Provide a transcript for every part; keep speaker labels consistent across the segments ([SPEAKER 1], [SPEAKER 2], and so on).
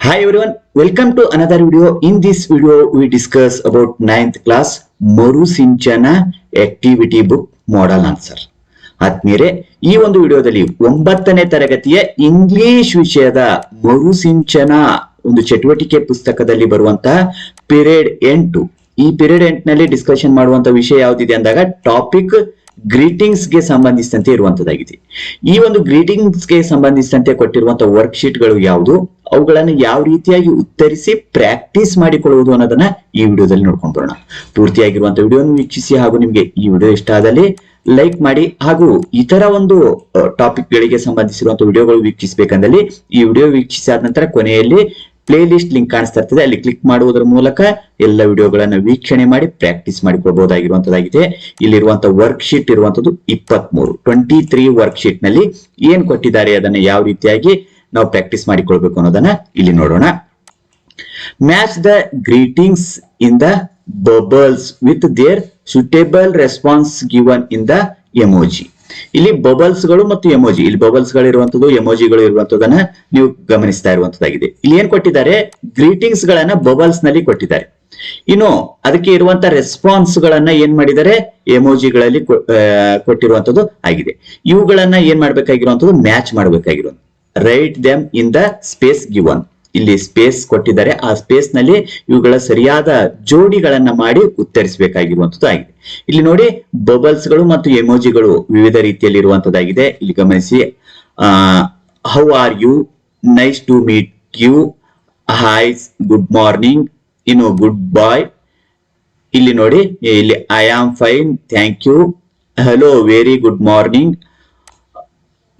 [SPEAKER 1] Hi everyone, welcome to another video. In this video, we discuss about ninth Maru Sinchana activity book model answer. ಆತ್ಮೀಯರೇ ಈ ಒಂದು ವಿಡಿಯೋದಲ್ಲಿ ಒಂಬತ್ತನೇ ತರಗತಿಯ English ವಿಷಯದ ಮರುಸಿಂಚನ ಒಂದು ಚಟುವಟಿಕೆ ಪುಸ್ತಕದಲ್ಲಿ ಬರುವಂತಹ ಪಿರಿಯಡ್ ಎಂಟು ಈ ಪಿರಿಯಡ್ ಎಂಟ್ನಲ್ಲಿ ಡಿಸ್ಕಷನ್ ಮಾಡುವಂತ ವಿಷಯ ಯಾವ್ದಿದೆ ಅಂದಾಗ ಟಾಪಿಕ್ ಗ್ರೀಟಿಂಗ್ಸ್ಗೆ ಸಂಬಂಧಿಸಿದಂತೆ ಇರುವಂತದ್ದಾಗಿದೆ. ಈ ಒಂದು ಗ್ರೀಟಿಂಗ್ಸ್ಗೆ ಸಂಬಂಧಿಸಿದಂತೆ ಕೊಟ್ಟಿರುವಂತಹ ವರ್ಕ್ಗಳು ಯಾವುದು? ಅವುಗಳನ್ನು ಯಾವ ರೀತಿಯಾಗಿ ಉತ್ತರಿಸಿ ಪ್ರಾಕ್ಟೀಸ್ ಮಾಡಿಕೊಳ್ಳುವುದು ಅನ್ನೋದನ್ನ ಈ ವಿಡಿಯೋದಲ್ಲಿ ನೋಡ್ಕೊಂಡು ಬರೋಣ. ಪೂರ್ತಿಯಾಗಿರುವಂತಹ ವಿಡಿಯೋನ ವೀಕ್ಷಿಸಿ ಹಾಗೂ ನಿಮ್ಗೆ ಈ ವಿಡಿಯೋ ಇಷ್ಟ ಆದಲ್ಲಿ ಲೈಕ್ ಮಾಡಿ ಹಾಗೂ ಇತರ ಒಂದು ಟಾಪಿಕ್ ಗಳಿಗೆ ಸಂಬಂಧಿಸಿರುವಂತಹ ವಿಡಿಯೋಗಳು ವೀಕ್ಷಿಸಬೇಕಂದಲ್ಲಿ ಈ ವಿಡಿಯೋ ವೀಕ್ಷಿಸಿದ ನಂತರ ಕೊನೆಯಲ್ಲಿ ಪ್ಲೇ ಲಿಸ್ಟ್ ಲಿಂಕ್ ಕಾಣಿಸ್ತಾ ಇರ್ತದೆ. ಅಲ್ಲಿ ಕ್ಲಿಕ್ ಮಾಡುವುದರ ಮೂಲಕ ಎಲ್ಲ ವಿಡಿಯೋಗಳನ್ನ ವೀಕ್ಷಣೆ ಮಾಡಿ ಪ್ರಾಕ್ಟೀಸ್ ಮಾಡಿಕೊಳ್ಬಹುದಾಗಿರುವಂತದ್ದಾಗಿದೆ ಇಲ್ಲಿರುವಂತಹ ವರ್ಕ್ ಶೀಟ್ ಇರುವಂತದ್ದು ಇಪ್ಪತ್ತ್ ಮೂರು ಟ್ವೆಂಟಿ ತ್ರೀ ವರ್ಕ್ ಶೀಟ್ನಲ್ಲಿ ಏನ್ ಕೊಟ್ಟಿದ್ದಾರೆ ಅದನ್ನ ಯಾವ ರೀತಿಯಾಗಿ ನಾವು ಪ್ರಾಕ್ಟೀಸ್ ಮಾಡಿಕೊಳ್ಬೇಕು ಅನ್ನೋದನ್ನ ಇಲ್ಲಿ ನೋಡೋಣ. Match the greetings in the bubbles with their suitable response given in the emoji ಇಲ್ಲಿ ಬಬಲ್ಸ್ಗಳು ಮತ್ತು ಎಮೋಜಿ ಇಲ್ಲಿ ಬಬಲ್ಸ್ಗಳು ಇರುವಂತದ್ದು ಎಮೋಜಿಗಳು ಇರುವಂತದನ್ನ ನೀವು ಗಮನಿಸ್ತಾ ಇರುವಂತದ್ದಾಗಿದೆ ಇಲ್ಲಿ ಏನ್ ಕೊಟ್ಟಿದ್ದಾರೆ? ಗ್ರೀಟಿಂಗ್ಸ್ ಗಳನ್ನ ಬಬಲ್ಸ್ನಲ್ಲಿ ಕೊಟ್ಟಿದ್ದಾರೆ. ಇನ್ನು ಅದಕ್ಕೆ ಇರುವಂತ ರೆಸ್ಪಾನ್ಸ್ ಗಳನ್ನ ಏನ್ ಮಾಡಿದ್ದಾರೆ? ಎಮೋಜಿಗಳಲ್ಲಿ ಕೊಟ್ಟಿರುವಂತದ್ದು ಆಗಿದೆ. ಇವುಗಳನ್ನ ಏನ್ ಮಾಡ್ಬೇಕಾಗಿರುವಂತದ್ದು match ಮಾಡ್ಬೇಕಾಗಿರುವಂತ write them in the space given ಇಲ್ಲಿ ಸ್ಪೇಸ್ ಕೊಟ್ಟಿದ್ದಾರೆ. ಆ ಸ್ಪೇಸ್ನಲ್ಲಿ ಇವುಗಳ ಸರಿಯಾದ ಜೋಡಿಗಳನ್ನ ಮಾಡಿ ಉತ್ತರಿಸಬೇಕಾಗಿರುವಂತದ್ದು ಆಗಿದೆ ಇಲ್ಲಿ ನೋಡಿ ಬಬಲ್ಸ್ಗಳು ಮತ್ತು ಎಮೋಜಿಗಳು ವಿವಿಧ ರೀತಿಯಲ್ಲಿ ಇರುವಂತದ್ದಾಗಿದೆ ಇಲ್ಲಿ ಗಮನಿಸಿ how are you nice to meet you hi's good morning ಇನ್ನು ಗುಡ್ ಬಾಯ್ ಇಲ್ಲಿ ನೋಡಿ, ಇಲ್ಲಿ I am fine thank you hello very good morning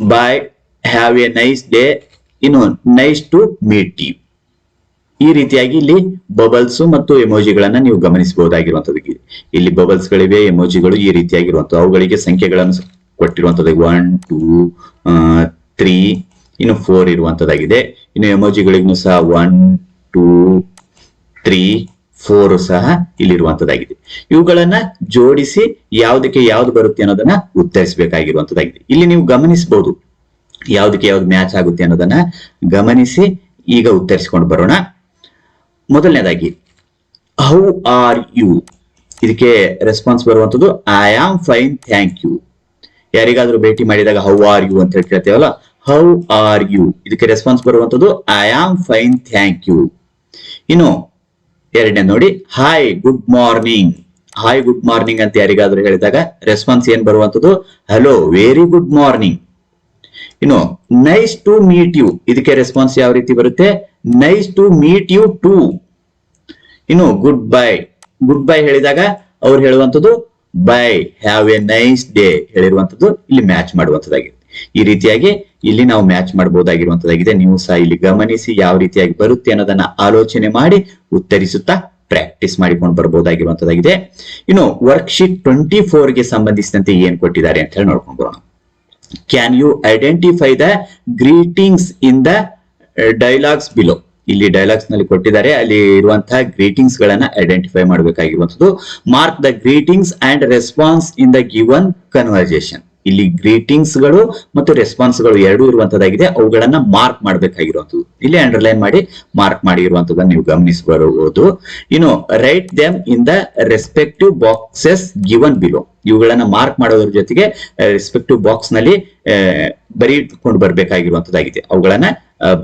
[SPEAKER 1] bye have a nice day ಇನ್ನು ನೈಸ್ ಟು ಮೀಟ್ ಯು ಈ ರೀತಿಯಾಗಿ ಇಲ್ಲಿ ಬಬಲ್ಸ್ ಮತ್ತು ಎಮೋಜಿಗಳನ್ನ ನೀವು ಗಮನಿಸಬಹುದಾಗಿರುವಂತದ್ದು ಇಲ್ಲಿ ಬಬಲ್ಸ್ ಗಳಿವೆ ಎಮೋಜಿಗಳು ಈ ರೀತಿಯಾಗಿರುವಂತದ್ದು ಅವುಗಳಿಗೆ ಸಂಖ್ಯೆಗಳನ್ನು ಕೊಟ್ಟಿರುವಂತದ್ದು ಒನ್ ಟೂ ತ್ರೀ ಇನ್ನು ಫೋರ್ ಇರುವಂತದ್ದಾಗಿದೆ ಇನ್ನು ಎಮೋಜಿಗಳಿಗೂ ಸಹ ಒನ್ ಟೂ ತ್ರೀ ಫೋರ್ ಸಹ ಇಲ್ಲಿರುವಂತದ್ದಾಗಿದೆ ಇವುಗಳನ್ನ ಜೋಡಿಸಿ ಯಾವುದಕ್ಕೆ ಯಾವ್ದು ಬರುತ್ತೆ ಅನ್ನೋದನ್ನ ಉತ್ತರಿಸಬೇಕಾಗಿರುವಂತದ್ದಾಗಿದೆ ಇಲ್ಲಿ ನೀವು ಗಮನಿಸಬಹುದು. ಯಾವ್ದಕ್ಕೆ ಯಾವ್ದು ಮ್ಯಾಚ್ ಆಗುತ್ತೆ ಅನ್ನೋದನ್ನ ಗಮನಿಸಿ ಈಗ ಉತ್ತರಿಸಿಕೊಂಡು ಬರೋಣ. ಮೊದಲನೇದಾಗಿ ಹೌ ಆರ್ ಯು ಇದಕ್ಕೆ ರೆಸ್ಪಾನ್ಸ್ ಬರುವಂತದ್ದು I am fine thank you ಯಾರಿಗಾದ್ರೂ ಭೇಟಿ ಮಾಡಿದಾಗ ಹೌ ಆರ್ ಯು ಅಂತ ಹೇಳಿ ಕೇಳ್ತೇವಲ್ಲ ಹೌ ಆರ್ ಯು ಇದಕ್ಕೆ ರೆಸ್ಪಾನ್ಸ್ ಬರುವಂತದ್ದು I am fine thank you ಇನ್ನು ಎರಡನೇ ನೋಡಿ hi good morning hi good morning ಅಂತ ಯಾರಿಗಾದ್ರೂ ಹೇಳಿದಾಗ ರೆಸ್ಪಾನ್ಸ್ ಏನ್ ಬರುವಂತದ್ದು ಹಲೋ ವೆರಿ ಗುಡ್ ಮಾರ್ನಿಂಗ್ ಇನ್ನು ನೈಸ್ ಟು ಮೀಟ್ ಯು ಇದಕ್ಕೆ ರೆಸ್ಪಾನ್ಸ್ ಯಾವ ರೀತಿ ಬರುತ್ತೆ? Nice to meet you too ಇನ್ನು ಗುಡ್ ಬೈ ಗುಡ್ ಬೈ ಹೇಳಿದಾಗ ಅವ್ರು ಹೇಳುವಂಥದ್ದು bye have a nice day ಹೇಳಿರುವಂಥದ್ದು ಇಲ್ಲಿ ಮ್ಯಾಚ್ ಮಾಡುವಂಥದ್ದಾಗಿದೆ. ಈ ರೀತಿಯಾಗಿ ಇಲ್ಲಿ ನಾವು ಮ್ಯಾಚ್ ಮಾಡಬಹುದಾಗಿರುವಂತದ್ದಾಗಿದೆ ನೀವು ಸಹ ಇಲ್ಲಿ ಗಮನಿಸಿ ಯಾವ ರೀತಿಯಾಗಿ ಬರುತ್ತೆ ಅನ್ನೋದನ್ನ ಆಲೋಚನೆ ಮಾಡಿ ಉತ್ತರಿಸುತ್ತಾ ಪ್ರಾಕ್ಟೀಸ್ ಮಾಡಿಕೊಂಡು ಬರಬಹುದಾಗಿರುವಂತದ್ದಾಗಿದೆ ಇನ್ನು ವರ್ಕ್ಶೀಟ್ ಟ್ವೆಂಟಿ ಫೋರ್ಗೆ ಸಂಬಂಧಿಸಿದಂತೆ ಏನ್ ಕೊಟ್ಟಿದ್ದಾರೆ ಅಂತ ಹೇಳಿ ನೋಡ್ಕೊಂಡು ಬರೋಣ. Can you identify the greetings in the dialogues below ಇಲ್ಲಿ ಡೈಲಾಗ್ಸ್ನಲ್ಲಿ ಕೊಟ್ಟಿದ್ದಾರೆ. ಅಲ್ಲಿ ಇರುವಂತಹ ಗ್ರೀಟಿಂಗ್ಸ್ ಗಳನ್ನ identify ಮಾಡಬೇಕಾಗಿರುವಂತದ್ದು mark the greetings and response in the given conversation ಇಲ್ಲಿ ಗ್ರೀಟಿಂಗ್ಸ್ಗಳು ಮತ್ತು ರೆಸ್ಪಾನ್ಸ್ಗಳು ಎರಡೂ ಇರುವಂತದ್ದಾಗಿದೆ. ಅವುಗಳನ್ನ ಮಾರ್ಕ್ ಮಾಡಬೇಕಾಗಿರುವಂತದ್ದು ಇಲ್ಲಿ ಅಂಡರ್ಲೈನ್ ಮಾಡಿ ಮಾರ್ಕ್ ಮಾಡಿರುವಂತದನ್ನ ನೀವು ಗಮನಿಸಬಹುದು. ಇನ್ನು write them in the respective boxes given below ಇವುಗಳನ್ನ ಮಾರ್ಕ್ ಮಾಡೋದ್ರ ಜೊತೆಗೆ ರೆಸ್ಪೆಕ್ಟಿವ್ ಬಾಕ್ಸ್ನಲ್ಲಿ ಬರೀಕೊಂಡು ಬರಬೇಕಾಗಿರುವಂತದ್ದಾಗಿದೆ ಅವುಗಳನ್ನ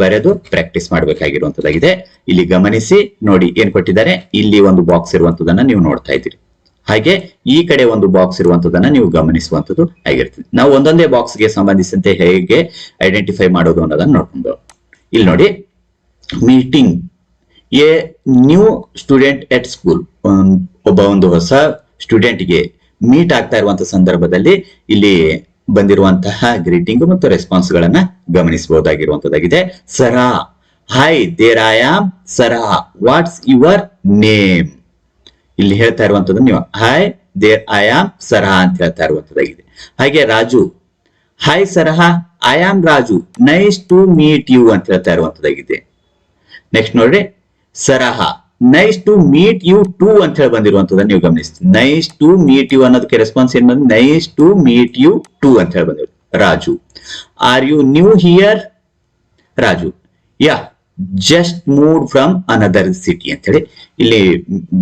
[SPEAKER 1] ಬರೆದು ಪ್ರಾಕ್ಟೀಸ್ ಮಾಡಬೇಕಾಗಿರುವಂತದ್ದಾಗಿದೆ ಇಲ್ಲಿ ಗಮನಿಸಿ, ನೋಡಿ ಏನ್ ಕೊಟ್ಟಿದ್ದಾರೆ. ಇಲ್ಲಿ ಒಂದು ಬಾಕ್ಸ್ ಇರುವಂತದನ್ನ ನೀವು ನೋಡ್ತಾ ಇದ್ದೀರಿ. ಹಾಗೆ ಈ ಕಡೆ ಒಂದು ಬಾಕ್ಸ್ ಇರುವಂತದನ್ನ ನೀವು ಗಮನಿಸುವಂತದ್ದು ಆಗಿರ್ತದೆ. ನಾವು ಒಂದೊಂದೇ ಬಾಕ್ಸ್ಗೆ ಸಂಬಂಧಿಸಿದಂತೆ ಹೇಗೆ ಐಡೆಂಟಿಫೈ ಮಾಡೋದು ಅನ್ನೋದನ್ನ ನೋಡ್ಕೊಂಡು. ಇಲ್ಲಿ ನೋಡಿ meeting a new student at school ಒಬ್ಬ ಒಂದು ಹೊಸ ಸ್ಟೂಡೆಂಟ್ಗೆ ಮೀಟ್ ಆಗ್ತಾ ಇರುವಂತ ಸಂದರ್ಭದಲ್ಲಿ ಇಲ್ಲಿ ಬಂದಿರುವಂತಹ ಗ್ರೀಟಿಂಗ್ ಮತ್ತು ರೆಸ್ಪಾನ್ಸ್ ಗಳನ್ನ ಗಮನಿಸಬಹುದಾಗಿರುವಂತದ್ದಾಗಿದೆ. Sarah. Hi there I am Sarah what's your name ಇಲ್ಲಿ ಹೇಳ್ತಾ ಇರುವಂತದ್ದು ನೀವು, hi, there I am Sarah ಅಂತ ಹೇಳ್ತಾ ಇರುವಂತದ್ದಾಗಿದೆ. ಹಾಗೆ Raju, hi Sarah, I am Raju, nice to meet you ಅಂತ ಹೇಳ್ತಾ ಇರುವಂತದ್ದಾಗಿದೆ. ನೆಕ್ಸ್ಟ್ ನೋಡ್ರಿ, Sarah, nice to meet you too ಅಂತ ಹೇಳಿ ಬಂದಿರುವಂತದನ್ನ ನೀವು ಗಮನಿಸ್ತೀವಿ ನೈಸ್ ಟು ಮೀಟ್ ಯು ಅನ್ನೋದಕ್ಕೆ ರೆಸ್ಪಾನ್ಸ್ ಏನ್ ಬಂದ್ರೆ nice to meet you too ಅಂತ ಹೇಳಿ ಬಂದಿರು Raju, are you new here? Raju, yeah just moved from another city ಅಂತ ಹೇಳಿ ಇಲ್ಲಿ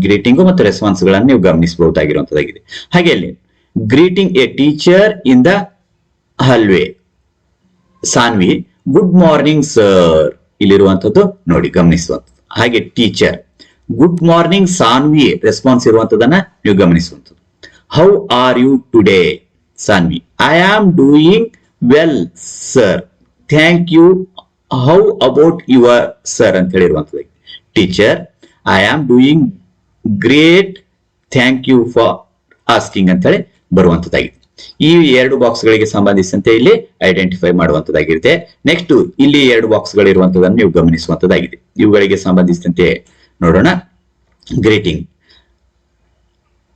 [SPEAKER 1] ಗ್ರೀಟಿಂಗು ಮತ್ತು ರೆಸ್ಪಾನ್ಸ್ ಗಳನ್ನ ನೀವು ಗಮನಿಸಬಹುದಾಗಿರುವಂತದ್ದಾಗಿದೆ. ಹಾಗೆ ಇಲ್ಲಿ greeting a teacher in the hallway Sanvi good morning sir ಇಲ್ಲಿರುವಂತದ್ದು ನೋಡಿ ಗಮನಿಸುವಂಥದ್ದು ಹಾಗೆ teacher good morning Sanvi response ಇರುವಂತದನ್ನ ನೀವು ಗಮನಿಸುವಂಥದ್ದು how are you today Sanvi I am doing well sir thank you how about your sir ಅಂತ ಹೇಳಿರುವಂತದ್ದು teacher I am doing great thank you for asking ಅಂತ ಹೇಳಿ ಬರುವಂತದ್ದಾಗಿದೆ ಈ ಎರಡು box ಗಳಿಗೆ ಸಂಬಂಧಿಸಿದಂತೆ ಇಲ್ಲಿ identify ಮಾಡುವಂತದ್ದಾಗಿರುತ್ತೆ next ಇಲ್ಲಿ ಎರಡು ಬಾಕ್ಸ್ ಗಳಿರುವಂತದನ್ನು ನೀವು ಗಮನಿಸುವಂತದ್ದಾಗಿದೆ ಇವುಗಳಿಗೆ ಸಂಬಂಧಿಸಿದಂತೆ ನೋಡೋಣ. Greeting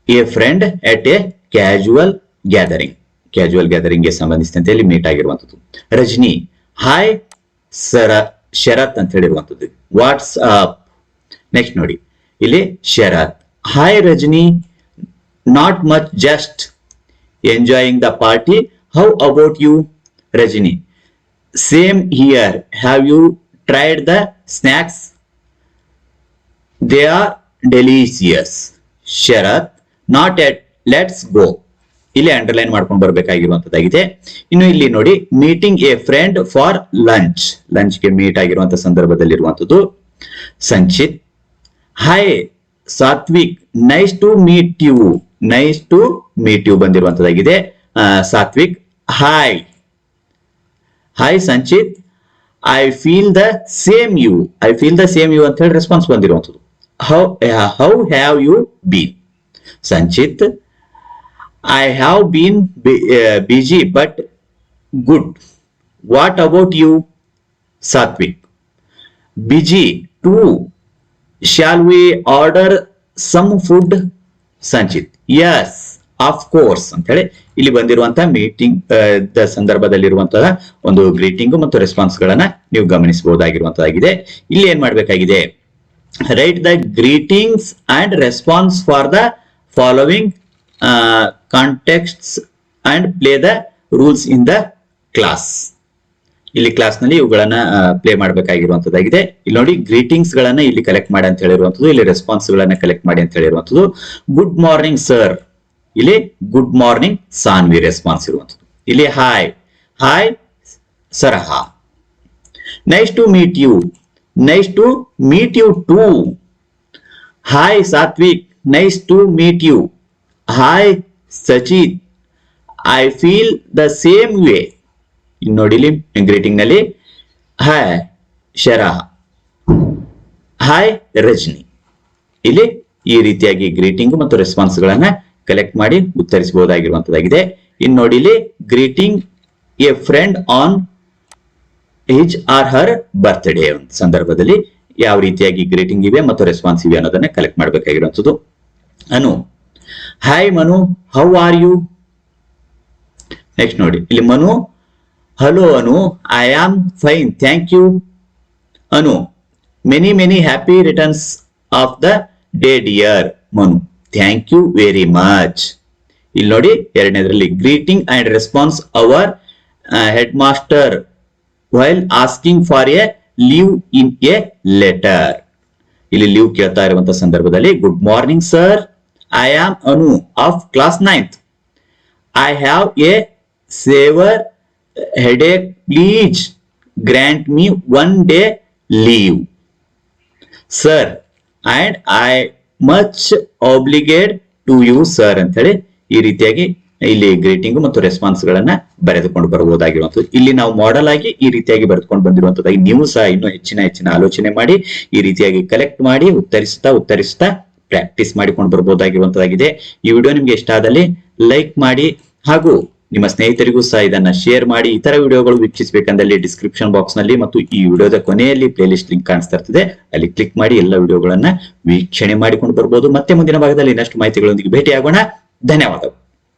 [SPEAKER 1] a friend at a casual gathering casual ಗ್ಯಾದರಿಂಗ್ಗೆ ಸಂಬಂಧಿಸಿದಂತೆ ಇಲ್ಲಿ ಮೀಟ್ ಆಗಿರುವಂತದ್ದು ರಜನಿ ಹಾಯ್ ಸರ ಶರತ್ ಅಂತ ಹೇಳಿರುವಂತದ್ದು ವಾಟ್ಸ್ ಅಪ್ ನೆಕ್ಸ್ಟ್ ನೋಡಿ. ಇಲ್ಲಿ Sharath. Hi Rajani. Not much just enjoying the party how about you Rajani? Same here have you tried the snacks they are delicious Sharath not yet let's go ಇಲ್ಲಿ underline ಮಾಡ್ಕೊಂಡು ಬರಬೇಕಾಗಿರುವಂತದ್ದಾಗಿದೆ. ಇನ್ನು ಇಲ್ಲಿ ನೋಡಿ meeting a friend for lunch ಲಂಚ್ಗೆ meet ಆಗಿರುವಂತ ಸಂದರ್ಭದಲ್ಲಿರುವಂತದ್ದು Sanchit. Hi Satvik. Nice to meet you nice to meet you ಬಂದಿರುವಂತದ್ದಾಗಿದೆ. Satvik. Hi hi Sanchit. I feel the same you I feel the same you ಅಂತ ಹೇಳಿ response ಬಂದಿರುವಂತದ್ದು. How how have you been Sanchit. I have been busy but good what about you Satvik Busy too shall we order some food Sanchit? Yes of course ಅಂತ ಹೇಳಿ ಇಲ್ಲಿ ಬಂದಿರುವಂತಹ meeting the ಸಂದರ್ಭದಲ್ಲಿರುವಂತಹ ಒಂದು greeting ಮತ್ತು response ಗಳನ್ನ ನೀವು ಗಮನಿಸಬಹುದಾಗಿರುವಂತದ್ದಾಗಿದೆ. ಇಲ್ಲಿ ಏನ್ ಮಾಡ್ಬೇಕಾಗಿದೆ? Write the greetings and response for the following contexts and play the rules in the class ಇಲ್ಲಿ ಕ್ಲಾಸ್ನಲ್ಲಿ ಇವುಗಳನ್ನ ಪ್ಲೇ ಮಾಡಬೇಕಾಗಿರುವಂತದ್ದಾಗಿದೆ. ಇಲ್ಲಿ ನೋಡಿ ಗ್ರೀಟಿಂಗ್ಸ್ ಗಳನ್ನ ಇಲ್ಲಿ ಕಲೆಕ್ಟ್ ಮಾಡಿ ಅಂತ ಹೇಳಿರುವಂತದ್ದು, ಇಲ್ಲಿ ರೆಸ್ಪಾನ್ಸ್ ಗಳನ್ನ ಕಲೆಕ್ಟ್ ಮಾಡಿ ಅಂತ ಹೇಳಿರುವಂತದ್ದು. ಗುಡ್ ಮಾರ್ನಿಂಗ್ ಸರ್ ಇಲ್ಲಿ ಗುಡ್ ಮಾರ್ನಿಂಗ್ ಸಾನ್ವಿ ರೆಸ್ಪಾನ್ಸ್ ಇರುವಂತದ್ದು. ಇಲ್ಲಿ hi hi Sarah nice to meet you nice to meet you too hi Satvik nice to meet you hi Sachit I feel the same way ನೋಡಿಲಿ ಗ್ರೀಟಿಂಗ್ನಲ್ಲಿ hi ಶರಾ hi Rajani ಇಲ್ಲಿ ಈ ರೀತಿಯಾಗಿ greeting ಮತ್ತು response ಗಳನ್ನ collect ಮಾಡಿ ಉತ್ತರಿಸಬಹುದಾಗಿರುವಂತದ್ದಾಗಿದೆ. ಇನ್ನು ನೋಡಿಲಿ greeting a friend on his or her birthday ಸಂದರ್ಭದಲ್ಲಿ ಯಾವ ರೀತಿಯಾಗಿ ಗ್ರೀಟಿಂಗ್ ಇವೆ ಮತ್ತು ರೆಸ್ಪಾನ್ಸ್ ಇವೆ ಅನ್ನೋದನ್ನ collect ಮಾಡಬೇಕಾಗಿರುವಂತದ್ದು. Anu hi Manu how are you next ನೋಡಿ. ಇಲ್ಲಿ Manu hello Anu. I am fine thank you Anu. Many many happy returns of the day dear Manu. Thank you very much ಇಲ್ಲಿ ನೋಡಿ, ಎರಡನೇದ್ರಲ್ಲಿ greeting and response our headmaster while asking for a leave in a letter ಇಲ್ಲಿ leave ಕೇಳ್ತಾ ಇರುವಂತಹ ಸಂದರ್ಭದಲ್ಲಿ good morning sir I am Anu of class 9th. I have a severe headache. Please grant me one day leave. Sir and I much obligated to you, sir. ಅಂತ ಹೇಳಿ ಈ ರೀತಿಯಾಗಿ ಇಲ್ಲಿ greeting ಮತ್ತು ರೆಸ್ಪಾನ್ಸ್ ಗಳನ್ನ ಬರೆದುಕೊಂಡು ಬರಬಹುದಾಗಿರುವಂತದ್ದು ಇಲ್ಲಿ ನಾವು ಮಾಡಲ್ ಆಗಿ ಈ ರೀತಿಯಾಗಿ ಬರೆದುಕೊಂಡು ಬಂದಿರುವಂತದ್ದಾಗಿ ನೀವು ಸಹ ಇನ್ನೂ ಹೆಚ್ಚಿನ ಹೆಚ್ಚಿನ ಆಲೋಚನೆ ಮಾಡಿ ಈ ರೀತಿಯಾಗಿ ಕಲೆಕ್ಟ್ ಮಾಡಿ ಉತ್ತರಿಸ್ತಾ ಉತ್ತರಿಸ್ತಾ ಪ್ರಾಕ್ಟೀಸ್ ಮಾಡಿಕೊಂಡು ಬರಬಹುದಾಗಿರುವಂತದ್ದಾಗಿದೆ ಈ ವಿಡಿಯೋ ನಿಮ್ಗೆ ಇಷ್ಟ ಆದಲ್ಲಿ ಲೈಕ್ ಮಾಡಿ ಹಾಗೂ ನಿಮ್ಮ ಸ್ನೇಹಿತರಿಗೂ ಸಹ ಇದನ್ನ ಶೇರ್ ಮಾಡಿ. ಇತರ ವಿಡಿಯೋಗಳು ವೀಕ್ಷಿಸಬೇಕಂದಲ್ಲಿ ಡಿಸ್ಕ್ರಿಪ್ಷನ್ ಬಾಕ್ಸ್ನಲ್ಲಿ ಮತ್ತು ಈ ವಿಡಿಯೋದ ಕೊನೆಯಲ್ಲಿ ಪ್ಲೇಲಿಸ್ಟ್ ಲಿಂಕ್ ಕಾಣಿಸ್ತಾ ಇರ್ತದೆ. ಅಲ್ಲಿ ಕ್ಲಿಕ್ ಮಾಡಿ ಎಲ್ಲ ವಿಡಿಯೋಗಳನ್ನ ವೀಕ್ಷಣೆ ಮಾಡಿಕೊಂಡು ಬರ್ಬೋದು. ಮತ್ತೆ ಮುಂದಿನ ಭಾಗದಲ್ಲಿ ಇನ್ನಷ್ಟು ಮಾಹಿತಿಗಳೊಂದಿಗೆ ಭೇಟಿಯಾಗೋಣ. ಧನ್ಯವಾದಗಳು.